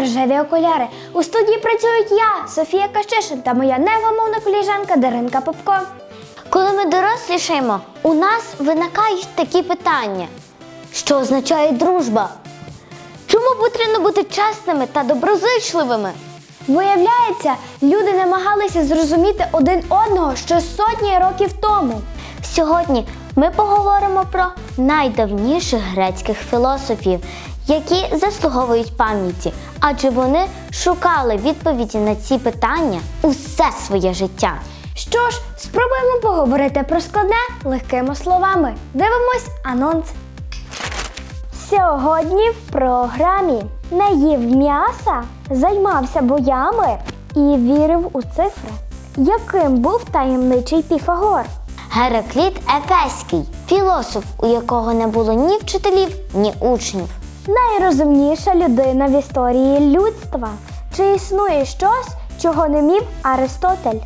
Рожеві окуляри. У студії працюють я, Софія Кащишин та моя невгамовна коліжанка Даринка Попко. Коли ми дорослішаємо, у нас виникають такі питання: що означає дружба? Чому потрібно бути чесними та доброзичливими? Виявляється, люди намагалися зрозуміти один одного ще сотні років тому. Сьогодні ми поговоримо про найдавніших грецьких філософів, які заслуговують пам'яті, адже вони шукали відповіді на ці питання усе своє життя. Що ж, спробуємо поговорити про складне легкими словами. Дивимось анонс. Сьогодні в програмі не їв м'яса, займався боями і вірив у цифри. Яким був таємничий Піфагор? Геракліт Ефеський філософ, у якого не було ні вчителів, ні учнів. Найрозумніша людина в історії людства. Чи існує щось, чого не міг Аристотель?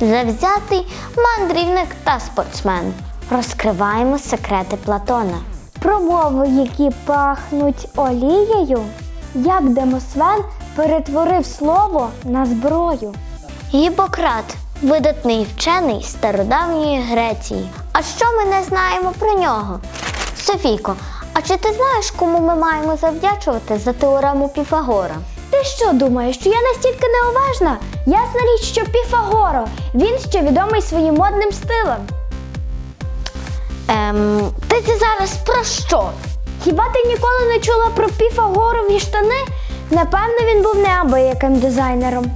Завзятий мандрівник та спортсмен. Розкриваємо секрети Платона. Промови, які пахнуть олією, як Демосвен перетворив слово на зброю. Гіппократ видатний вчений стародавньої Греції. А що ми не знаємо про нього? Софійко, а чи ти знаєш, кому ми маємо завдячувати за теорему Піфагора? Ти що думаєш, що я настільки неуважна? Ясна річ, що Піфагоро. Він ще відомий своїм модним стилем. Ем, ти це зараз про що? Хіба ти ніколи не чула про Піфагорові штани? Напевно, він був неабияким дизайнером.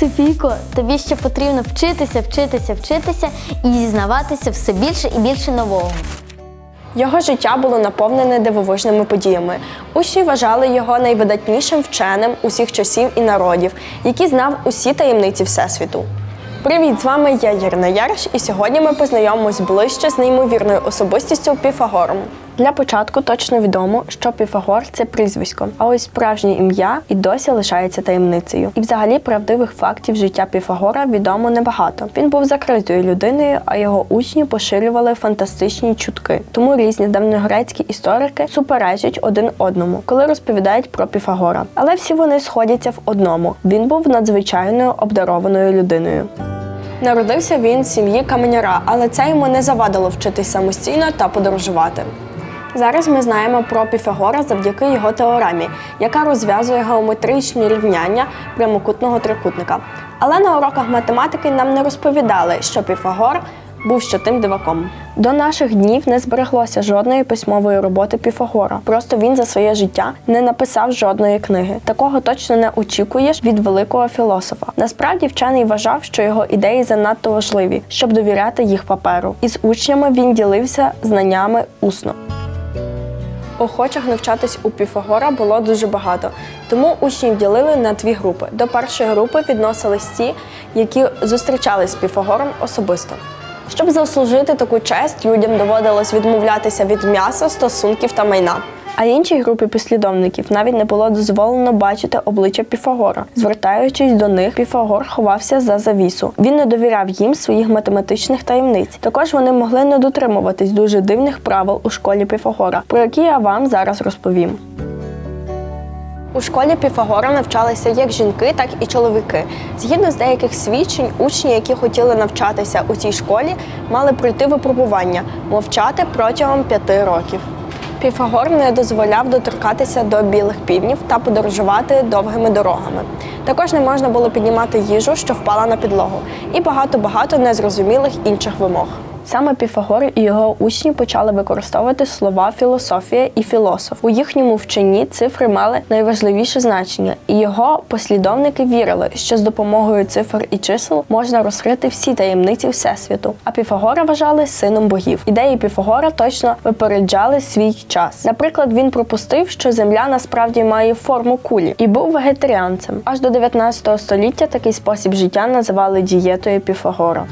Софійко, тобі ще потрібно вчитися, вчитися, вчитися і дізнаватися все більше і більше нового. Його життя було наповнене дивовижними подіями. Учні вважали його найвидатнішим вченим усіх часів і народів, який знав усі таємниці Всесвіту. Привіт, з вами я Ірина Ярш, і сьогодні ми познайомимось ближче з неймовірною особистістю Піфагором. Для початку точно відомо, що Піфагор це прізвисько, а ось справжнє ім'я і досі лишається таємницею. І взагалі правдивих фактів життя Піфагора відомо небагато. Він був закритою людиною, а його учні поширювали фантастичні чутки. Тому різні давньогрецькі історики суперечать один одному, коли розповідають про Піфагора. Але всі вони сходяться в одному: він був надзвичайно обдарованою людиною. Народився він з сім'ї каменяра, але це йому не завадило вчитись самостійно та подорожувати. Зараз ми знаємо про Піфагора завдяки його теоремі, яка розв'язує геометричні рівняння прямокутного трикутника. Але на уроках математики нам не розповідали, що Піфагор був ще тим диваком. До наших днів не збереглося жодної письмової роботи Піфагора. Просто він за своє життя не написав жодної книги. Такого точно не очікуєш від великого філософа. Насправді вчений вважав, що його ідеї занадто важливі, щоб довіряти їх паперу. Із учнями він ділився знаннями усно. Охочих навчатись у Піфагора було дуже багато, тому учнів ділили на дві групи. До першої групи відносились ті, які зустрічались з Піфагором особисто. Щоб заслужити таку честь, людям доводилось відмовлятися від м'яса, стосунків та майна. А іншій групі послідовників навіть не було дозволено бачити обличчя Піфагора. Звертаючись до них, Піфагор ховався за завісу. Він не довіряв їм своїх математичних таємниць. Також вони могли не дотримуватись дуже дивних правил у школі Піфагора, про які я вам зараз розповім. У школі Піфагора навчалися як жінки, так і чоловіки. Згідно з деяких свідчень, учні, які хотіли навчатися у цій школі, мали пройти випробування, мовчати протягом п'яти років. Піфагор не дозволяв доторкатися до білих півнів та подорожувати довгими дорогами. Також не можна було піднімати їжу, що впала на підлогу, і багато-багато незрозумілих інших вимог. Саме Піфагор і його учні почали використовувати слова філософія і філософ. У їхньому вченні цифри мали найважливіше значення, і його послідовники вірили, що з допомогою цифр і чисел можна розкрити всі таємниці всесвіту. А Піфагора вважали сином богів. Ідеї Піфагора точно випереджали свій час. Наприклад, він пропустив, що земля насправді має форму кулі і був вегетаріанцем. Аж до 19 століття такий спосіб життя називали дієтою Піфагора.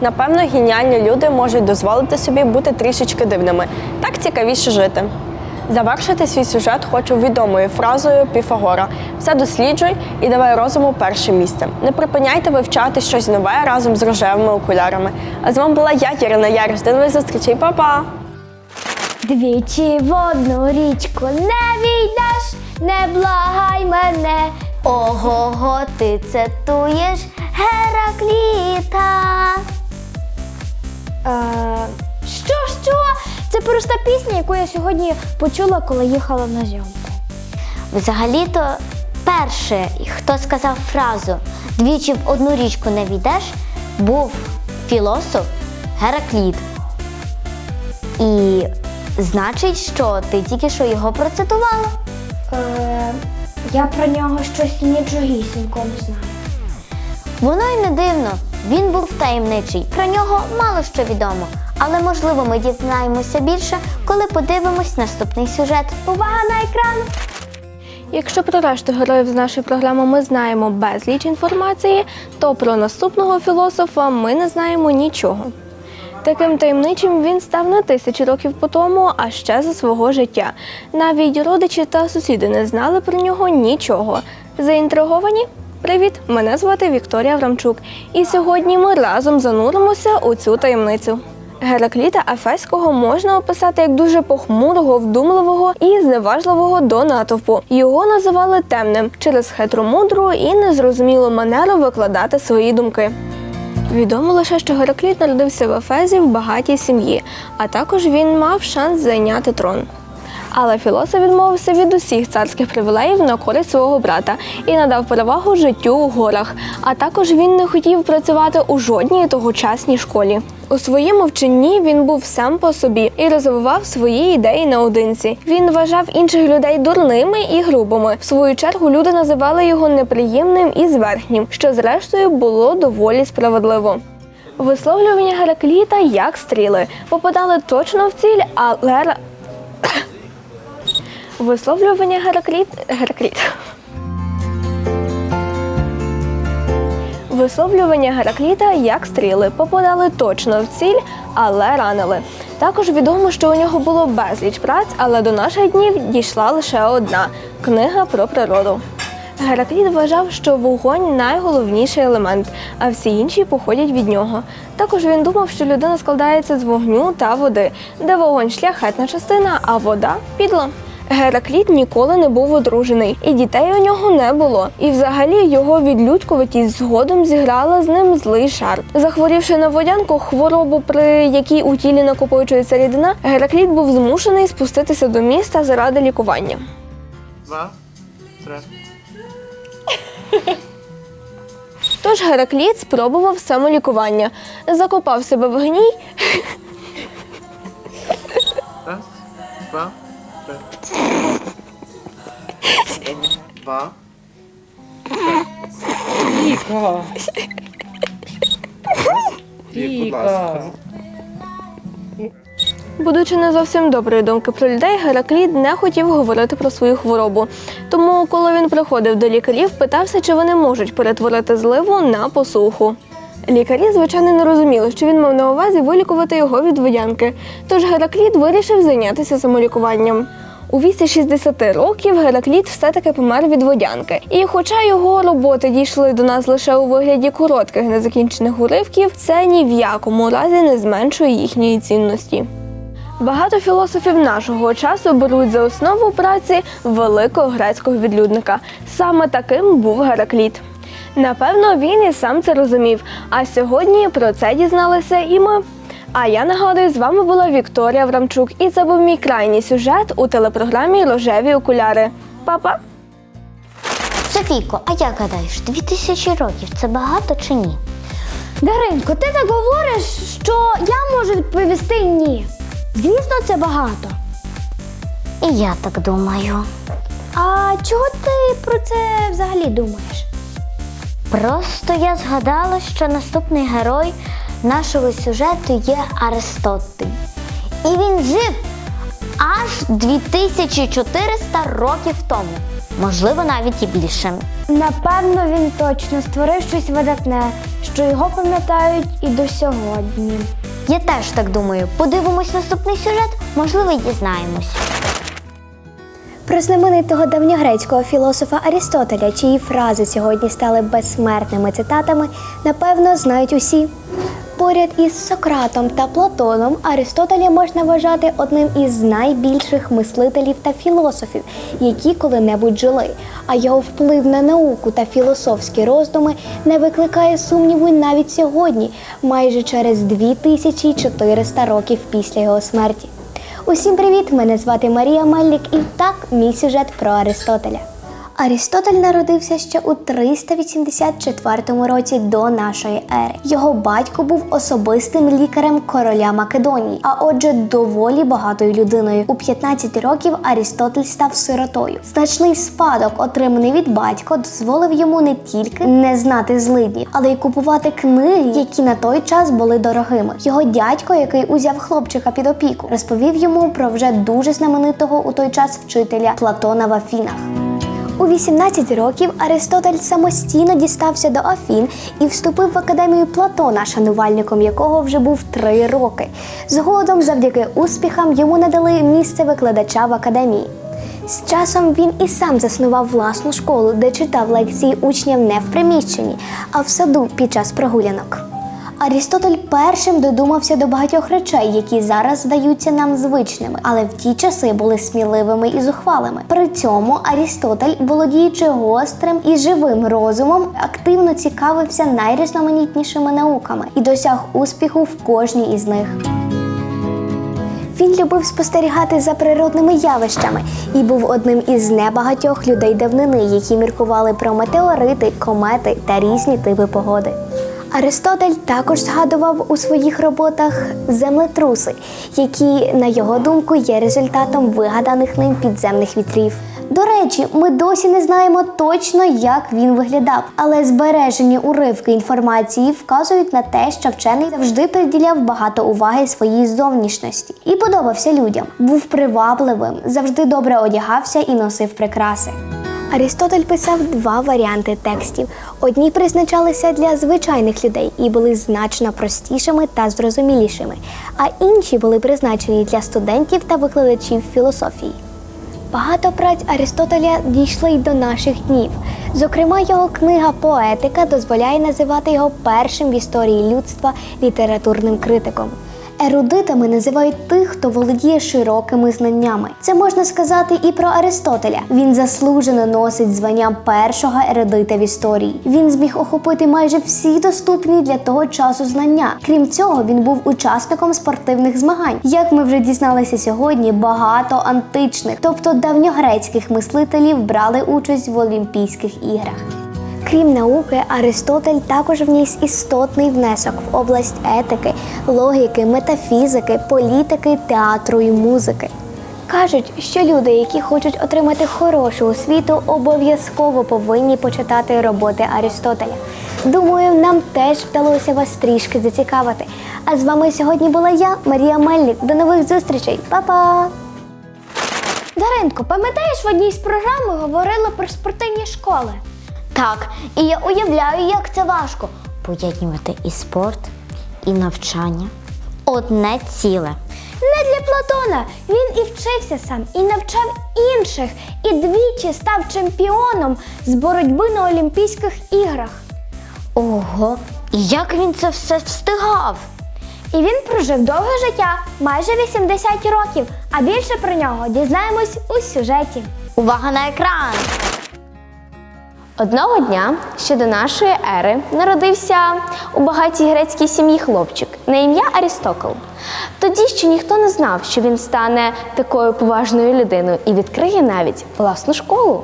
Напевно, геніальні люди можуть дозволити собі бути трішечки дивними. Так цікавіше жити. Завершити свій сюжет хочу відомою фразою Піфагора: все досліджуй і давай розуму перше місце. Не припиняйте вивчати щось нове разом з рожевими окулярами. А з вами була я, Ірина Яриш. До нових зустрічей, Па-па! Двічі в одну річку не війдеш, не благай мене. Ого-го, ти цитуєш Геракліта. Е, що, що? Це проста пісня, яку я сьогодні почула, коли їхала на зйомку. Взагалі-то перше, хто сказав фразу двічі в одну річку не війдеш, був філософ Геракліт. І значить, що ти тільки що його процитувала. Е, я про нього щось нічогісінько не знаю. Воно й не дивно. Він був таємничий. Про нього мало що відомо. Але можливо ми дізнаємося більше, коли подивимось наступний сюжет. Увага на екран! Якщо про решту героїв з нашої програми ми знаємо безліч інформації, то про наступного філософа ми не знаємо нічого. Таким таємничим він став не тисячі років по тому, а ще за свого життя. Навіть родичі та сусіди не знали про нього нічого. Заінтриговані? Привіт! Мене звати Вікторія Врамчук, і сьогодні ми разом зануримося у цю таємницю. Геракліта Ефеського можна описати як дуже похмурого, вдумливого і зневажливого до натовпу. Його називали темним через хитромудру і незрозумілу манеру викладати свої думки. Відомо лише, що Геракліт народився в Ефезі в багатій сім'ї, а також він мав шанс зайняти трон. Але філософ відмовився від усіх царських привілеїв на користь свого брата і надав перевагу життю у горах. А також він не хотів працювати у жодній тогочасній школі. У своєму вченні він був сам по собі і розвивав свої ідеї наодинці. Він вважав інших людей дурними і грубими. В свою чергу люди називали його неприємним і зверхнім, що зрештою було доволі справедливо. Висловлювання Геракліта як стріли попадали точно в ціль, але Висловлювання Геракліт... Геракліт. Висловлювання Геракліта як стріли попадали точно в ціль, але ранили. Також відомо, що у нього було безліч праць, але до наших днів дійшла лише одна книга про природу. Геракліт вважав, що вогонь найголовніший елемент, а всі інші походять від нього. Також він думав, що людина складається з вогню та води, де вогонь шляхетна частина, а вода підла. Геракліт ніколи не був одружений, і дітей у нього не було. І взагалі його відлюдькуватість згодом зіграла з ним злий жарт. Захворівши на водянку, хворобу, при якій у тілі накопичується рідина, Геракліт був змушений спуститися до міста заради лікування. Два, три. Тож Геракліт спробував самолікування, закопав себе в гній Раз, два, Два. Віка! Вік, будь ласка. Будучи не зовсім доброї думки про людей, Геракліт не хотів говорити про свою хворобу. Тому, коли він приходив до лікарів, питався, чи вони можуть перетворити зливу на посуху. Лікарі, звичайно, не розуміли, що він мав на увазі вилікувати його від водянки. Тож Геракліт вирішив зайнятися самолікуванням. У віці 60 років Геракліт все-таки помер від водянки. І хоча його роботи дійшли до нас лише у вигляді коротких незакінчених уривків, це ні в якому разі не зменшує їхньої цінності. Багато філософів нашого часу беруть за основу праці великого грецького відлюдника. Саме таким був Геракліт. Напевно, він і сам це розумів. А сьогодні про це дізналися і ми. А я нагадую, з вами була Вікторія Врамчук, і це був мій крайній сюжет у телепрограмі Рожеві окуляри. Па-па! Софійко, а як гадаєш, дві тисячі років це багато чи ні? Даринко, ти так говориш, що я можу відповісти ні. Звісно, це багато. І я так думаю. А чого ти про це взагалі думаєш? Просто я згадала, що наступний герой нашого сюжету є Аристотель. І він жив аж 2400 років тому. Можливо, навіть і більше. Напевно, він точно створив щось видатне, що його пам'ятають і до сьогодні. Я теж так думаю. Подивимось наступний сюжет, можливо, й дізнаємось. Про знаменитого давньогрецького філософа Арістотеля, чиї фрази сьогодні стали безсмертними цитатами, напевно, знають усі. По поряд із Сократом та Платоном Аристотеля можна вважати одним із найбільших мислителів та філософів, які коли-небудь жили. А його вплив на науку та філософські роздуми не викликає сумніву навіть сьогодні, майже через 2400 років після його смерті. Усім привіт! Мене звати Марія Мельник, і так мій сюжет про Аристотеля. Арістотель народився ще у 384 році до нашої ери. Його батько був особистим лікарем короля Македонії, а отже, доволі багатою людиною. У 15 років Арістотель став сиротою. Значний спадок, отриманий від батька, дозволив йому не тільки не знати злидні, але й купувати книги, які на той час були дорогими. Його дядько, який узяв хлопчика під опіку, розповів йому про вже дуже знаменитого у той час вчителя Платона в Афінах. У 18 років Аристотель самостійно дістався до Афін і вступив в академію Платона, шанувальником якого вже був три роки. Згодом, завдяки успіхам, йому надали місце викладача в академії. З часом він і сам заснував власну школу, де читав лекції учням не в приміщенні, а в саду під час прогулянок. Арістотель першим додумався до багатьох речей, які зараз здаються нам звичними, але в ті часи були сміливими і зухвалими. При цьому Арістотель, володіючи гострим і живим розумом, активно цікавився найрізноманітнішими науками і досяг успіху в кожній із них. Він любив спостерігати за природними явищами і був одним із небагатьох людей давнини, які міркували про метеорити, комети та різні типи погоди. Аристотель також згадував у своїх роботах землетруси, які, на його думку, є результатом вигаданих ним підземних вітрів. До речі, ми досі не знаємо точно, як він виглядав, але збережені уривки інформації вказують на те, що вчений завжди приділяв багато уваги своїй зовнішності і подобався людям. Був привабливим, завжди добре одягався і носив прикраси. Арістотель писав два варіанти текстів. Одні призначалися для звичайних людей і були значно простішими та зрозумілішими, а інші були призначені для студентів та викладачів філософії. Багато праць Аристотеля дійшли й до наших днів. Зокрема, його книга Поетика дозволяє називати його першим в історії людства літературним критиком. Ерудитами називають тих, хто володіє широкими знаннями. Це можна сказати і про Аристотеля. Він заслужено носить звання першого ерудита в історії. Він зміг охопити майже всі доступні для того часу знання. Крім цього, він був учасником спортивних змагань. Як ми вже дізналися сьогодні, багато античних, тобто давньогрецьких мислителів брали участь в Олімпійських іграх. Крім науки, Аристотель також вніс істотний внесок в область етики, логіки, метафізики, політики, театру і музики. Кажуть, що люди, які хочуть отримати хорошу освіту, обов'язково повинні почитати роботи Аристотеля. Думаю, нам теж вдалося вас трішки зацікавити. А з вами сьогодні була я, Марія Мельник. До нових зустрічей, Па-па! Даринко, пам'ятаєш, в одній з програм ми говорили про спортивні школи? Так, і я уявляю, як це важко поєднувати і спорт, і навчання. Одне ціле. Не для Платона. Він і вчився сам, і навчав інших, і двічі став чемпіоном з боротьби на Олімпійських іграх. Ого, і як він це все встигав? І він прожив довге життя, майже 80 років. А більше про нього дізнаємось у сюжеті. Увага на екран! Одного дня, ще до нашої ери, народився у багатій грецькій сім'ї хлопчик на ім'я Арістокл. Тоді ще ніхто не знав, що він стане такою поважною людиною і відкриє навіть власну школу.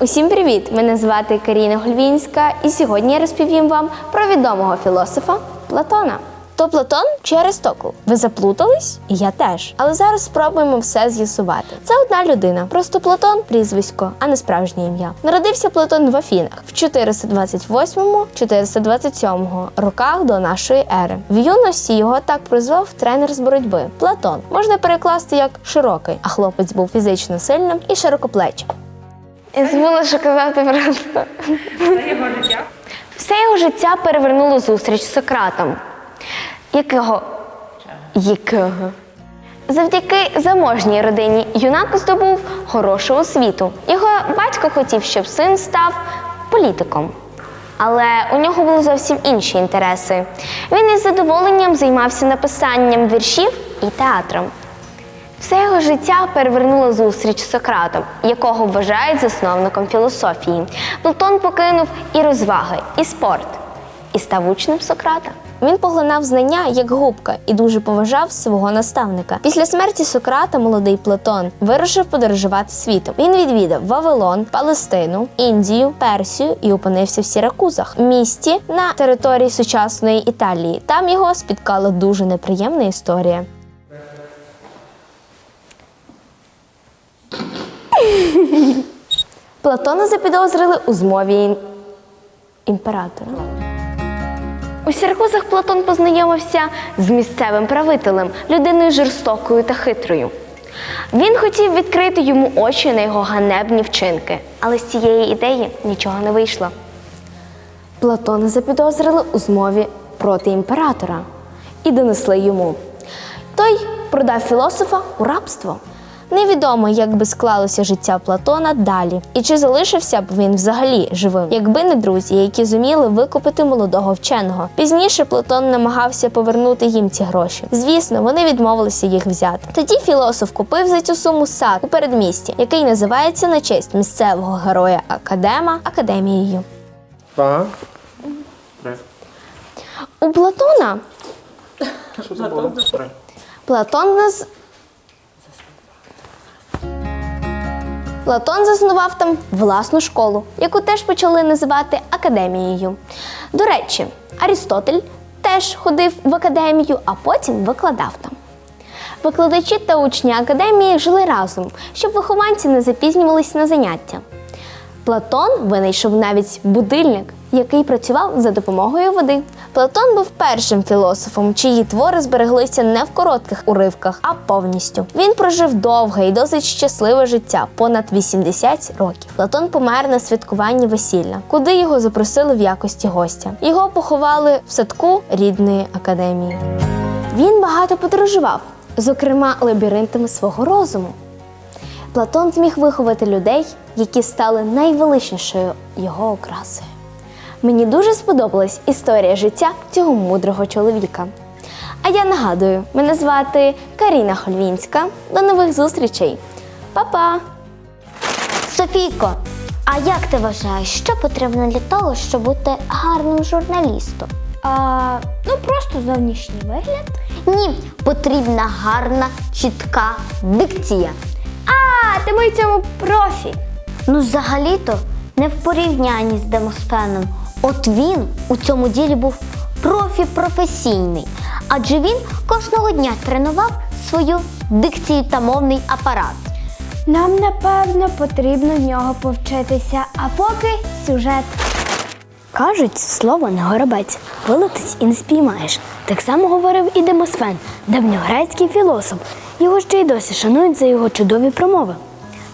Усім привіт! Мене звати Каріна Гульвінська, і сьогодні я розповім вам про відомого філософа Платона. То Платон чи Аристокл? Ви заплутались? І я теж. Але зараз спробуємо все з'ясувати. Це одна людина, просто Платон прізвисько, а не справжнє ім'я. Народився Платон в Афінах в 428-427 роках до нашої ери. В юності його так прозвав тренер з боротьби Платон. Можна перекласти як широкий, а хлопець був фізично сильним і широкоплечим. Я забула, що казати просто. Все його життя перевернуло зустріч з Сократом. Якого? Якого? Завдяки заможній родині юнак здобув хорошу освіту. Його батько хотів, щоб син став політиком. Але у нього були зовсім інші інтереси. Він із задоволенням займався написанням віршів і театром. Все його життя перевернула зустріч з Сократом, якого вважають засновником філософії. Платон покинув і розваги, і спорт, і став учнем Сократа. Він поглинав знання як губка і дуже поважав свого наставника. Після смерті Сократа молодий Платон вирушив подорожувати світом. Він відвідав Вавилон, Палестину, Індію, Персію і опинився в Сіракузах, місті на території сучасної Італії. Там його спіткала дуже неприємна історія. Платона запідозрили у змові імператора. У Сіракузах Платон познайомився з місцевим правителем, людиною жорстокою та хитрою. Він хотів відкрити йому очі на його ганебні вчинки, але з цієї ідеї нічого не вийшло. Платона запідозрили у змові проти імператора і донесли йому. Той продав філософа у рабство. Невідомо, як би склалося життя Платона далі, і чи залишився б він взагалі живим, якби не друзі, які зуміли викупити молодого вченого. Пізніше Платон намагався повернути їм ці гроші. Звісно, вони відмовилися їх взяти. Тоді філософ купив за цю суму сад у передмісті, який називається на честь місцевого героя Академа академією. Три. У Платона Що це було? Платон нас. Платон заснував там власну школу, яку теж почали називати академією. До речі, Арістотель теж ходив в академію, а потім викладав там. Викладачі та учні академії жили разом, щоб вихованці не запізнювались на заняття. Платон винайшов навіть будильник, який працював за допомогою води. Платон був першим філософом, чиї твори збереглися не в коротких уривках, а повністю. Він прожив довге і досить щасливе життя понад 80 років. Платон помер на святкуванні весілля, куди його запросили в якості гостя. Його поховали в садку рідної академії. Він багато подорожував, зокрема лабіринтами свого розуму. Платон зміг виховати людей, які стали найвеличнішою його окрасою. Мені дуже сподобалась історія життя цього мудрого чоловіка. А я нагадую, мене звати Каріна Хольвінська. До нових зустрічей. Па-па! Софійко, а як ти вважаєш, що потрібно для того, щоб бути гарним журналістом? А, ну просто зовнішній вигляд. Ні, потрібна гарна, чітка дикція. А, ти ми цьому профі. Ну, взагалі-то, не в порівнянні з Демосфеном. От він у цьому ділі був профі-професійний, адже він кожного дня тренував свою дикцію та мовний апарат. Нам напевно потрібно в нього повчитися, а поки сюжет. Кажуть, слово не горобець, вилетить і не спіймаєш. Так само говорив і Демосфен, давньогрецький філософ. Його ще й досі шанують за його чудові промови.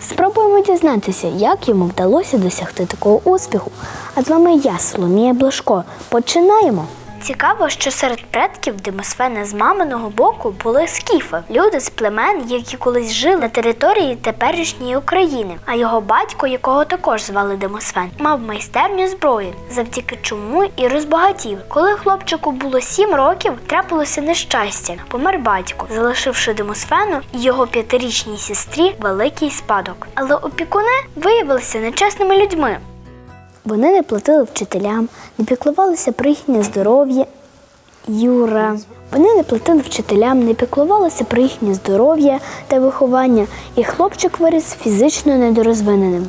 Спробуємо дізнатися, як йому вдалося досягти такого успіху. А з вами я, Соломія Блашко. Починаємо. Цікаво, що серед предків Демосфена з маминого боку були скіфи, люди з племен, які колись жили на території теперішньої України. А його батько, якого також звали Демосфен, мав майстерню зброї, завдяки чому і розбагатів. Коли хлопчику було сім років, трапилося нещастя. Помер батько, залишивши Демосфену і його п'ятирічній сестрі великий спадок. Але опікуни виявилися нечесними людьми. Вони не платили вчителям, не піклувалися про їхнє здоров'я. Юра. Вони не платили вчителям, не піклувалися про їхнє здоров'я та виховання, і хлопчик виріс фізично недорозвиненим.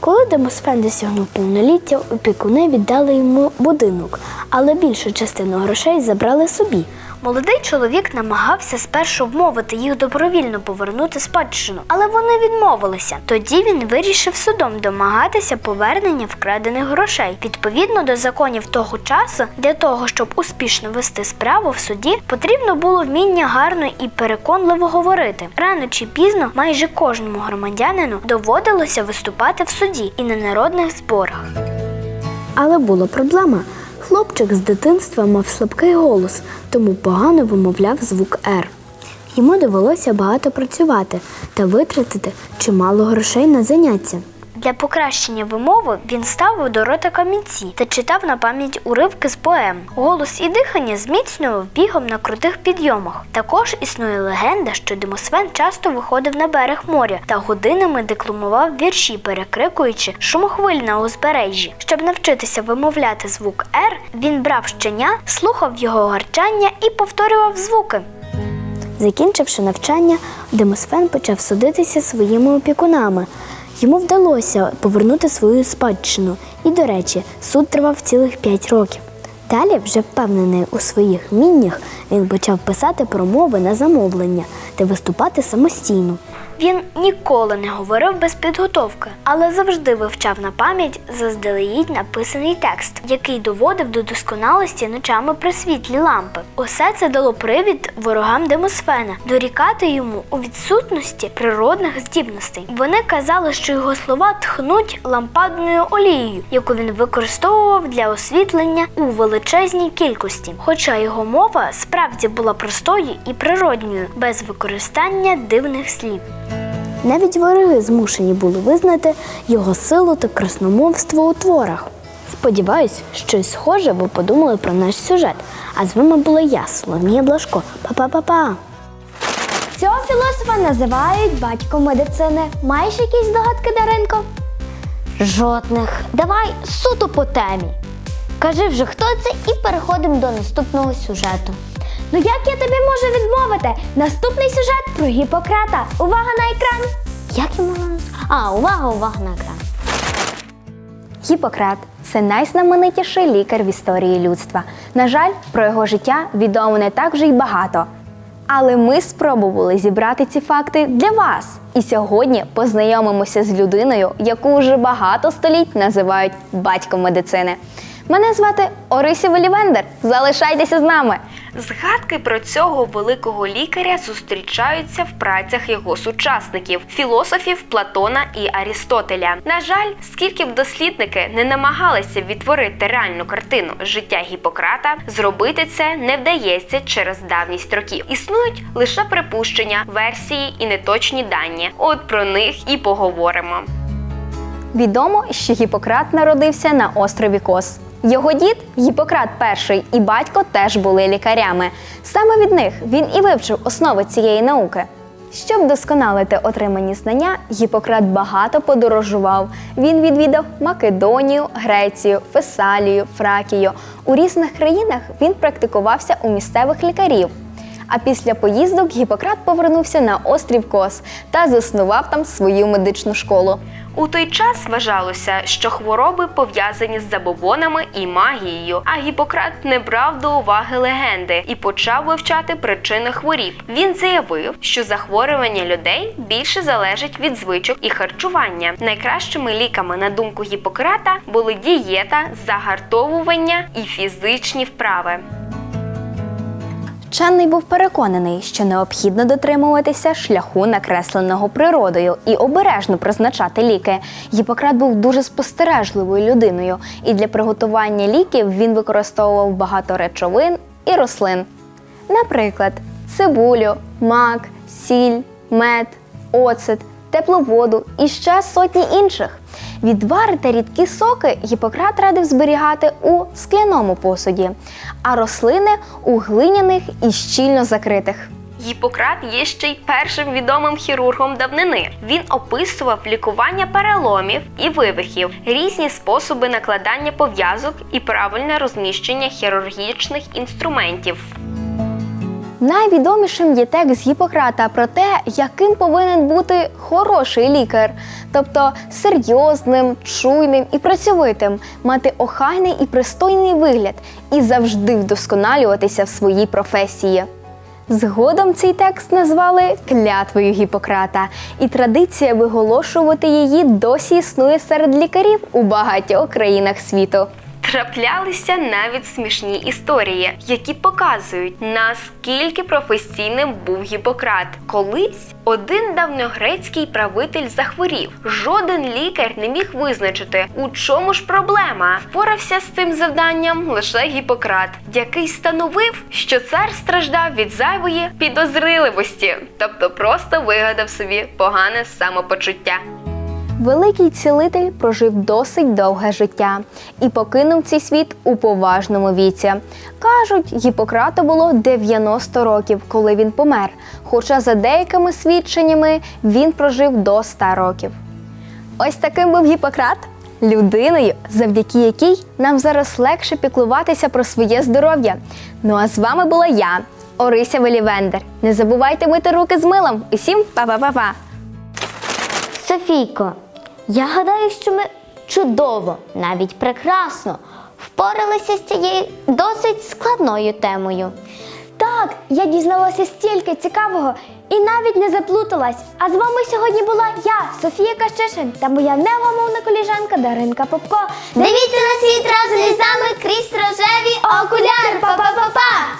Коли Демосфен досягнув повноліття, опікуни віддали йому будинок, але більшу частину грошей забрали собі. Молодий чоловік намагався спершу вмовити їх добровільно повернути спадщину, але вони відмовилися. Тоді він вирішив судом домагатися повернення вкрадених грошей. Відповідно до законів того часу, для того, щоб успішно вести справу в суді, потрібно було вміння гарно і переконливо говорити. Рано чи пізно майже кожному громадянину доводилося виступати в суді і на народних зборах. Але була проблема. Хлопчик з дитинства мав слабкий голос, тому погано вимовляв звук Р. Йому довелося багато працювати та витратити чимало грошей на заняття. Для покращення вимови він ставив до рота камінці та читав на пам'ять уривки з поем. Голос і дихання зміцнював бігом на крутих підйомах. Також існує легенда, що Демосфен часто виходив на берег моря та годинами декламував вірші, перекрикуючи шумохвиль на узбережжі. Щоб навчитися вимовляти звук «Р», він брав щеня, слухав його гарчання і повторював звуки. Закінчивши навчання, Демосфен почав судитися своїми опікунами. Йому вдалося повернути свою спадщину, і, до речі, суд тривав цілих п'ять років. Далі, вже впевнений у своїх міннях, він почав писати промови на замовлення та виступати самостійно. Він ніколи не говорив без підготовки, але завжди вивчав на пам'ять заздалегідь написаний текст, який доводив до досконалості ночами при світлі лампи. Усе це дало привід ворогам Демосфена дорікати йому у відсутності природних здібностей. Вони казали, що його слова тхнуть лампадною олією, яку він використовував для освітлення у величезній кількості. Хоча його мова справді була простою і природньою, без використання дивних слів. Навіть вороги змушені були визнати його силу та красномовство у творах. Сподіваюсь, щось схоже ви подумали про наш сюжет. А з вами була я, Соломія Блашко. Па-па-па-па! Цього філософа називають батьком медицини. Маєш якісь догадки, Даринко? Жодних. Давай суто по темі. Кажи вже, хто це, і переходимо до наступного сюжету. Ну як я тобі можу відмовити? Наступний сюжет про Гіппократа. Увага на екран! Як йому? А, увага, увага на екран. Гіппократ це найзнаменитіший лікар в історії людства. На жаль, про його життя відомо не так вже й багато. Але ми спробували зібрати ці факти для вас. І сьогодні познайомимося з людиною, яку вже багато століть називають батьком медицини. Мене звати Орися Велівендер. Залишайтеся з нами. Згадки про цього великого лікаря зустрічаються в працях його сучасників філософів Платона і Арістотеля. На жаль, скільки б дослідники не намагалися відтворити реальну картину життя Гіппократа, зробити це не вдається через давність років. Існують лише припущення, версії і неточні дані. От про них і поговоримо. Відомо, що Гіппократ народився на острові Кос. Його дід Гіппократ І і батько теж були лікарями. Саме від них він і вивчив основи цієї науки. Щоб досконалити отримані знання, Гіппократ багато подорожував. Він відвідав Македонію, Грецію, Фесалію, Фракію. У різних країнах він практикувався у місцевих лікарів. А після поїздок Гіппократ повернувся на острів Кос та заснував там свою медичну школу. У той час вважалося, що хвороби пов'язані з забобонами і магією. А Гіппократ не брав до уваги легенди і почав вивчати причини хворіб. Він заявив, що захворювання людей більше залежить від звичок і харчування. Найкращими ліками, на думку Гіппократа, були дієта, загартовування і фізичні вправи. Вчений був переконаний, що необхідно дотримуватися шляху, накресленого природою, і обережно призначати ліки. Гіппократ був дуже спостережливою людиною, і для приготування ліків він використовував багато речовин і рослин. Наприклад, цибулю, мак, сіль, мед, оцет, теплу воду і ще сотні інших. Відвари та рідкі соки Гіппократ радив зберігати у скляному посуді, а рослини у глиняних і щільно закритих. Гіппократ є ще й першим відомим хірургом давнини. Він описував лікування переломів і вивихів, різні способи накладання пов'язок і правильне розміщення хірургічних інструментів. Найвідомішим є текст Гіппократа про те, яким повинен бути хороший лікар, тобто серйозним, чуйним і працьовитим, мати охайний і пристойний вигляд і завжди вдосконалюватися в своїй професії. Згодом цей текст назвали клятвою Гіппократа, і традиція виголошувати її досі існує серед лікарів у багатьох країнах світу. Траплялися навіть смішні історії, які показують, наскільки професійним був Гіппократ. Колись один давньогрецький правитель захворів. Жоден лікар не міг визначити, у чому ж проблема. Впорався з цим завданням лише Гіппократ, який становив, що цар страждав від зайвої підозріливості, тобто просто вигадав собі погане самопочуття. Великий цілитель прожив досить довге життя і покинув цей світ у поважному віці. Кажуть, Гіппократу було 90 років, коли він помер. Хоча за деякими свідченнями він прожив до 100 років. Ось таким був Гіппократ, людиною, завдяки якій нам зараз легше піклуватися про своє здоров'я. Ну а з вами була я, Орися Велівендер. Не забувайте мити руки з милом. Усім па-па-па-па! Софійко, я гадаю, що ми чудово, навіть прекрасно впоралися з цією досить складною темою. Так, я дізналася стільки цікавого і навіть не заплуталась. А з вами сьогодні була я, Софія Кащишин, та моя невгамовна коліжанка Даринка Попко. Дивіться на світ разом із нами крізь рожеві окуляри. Па-па-па-па!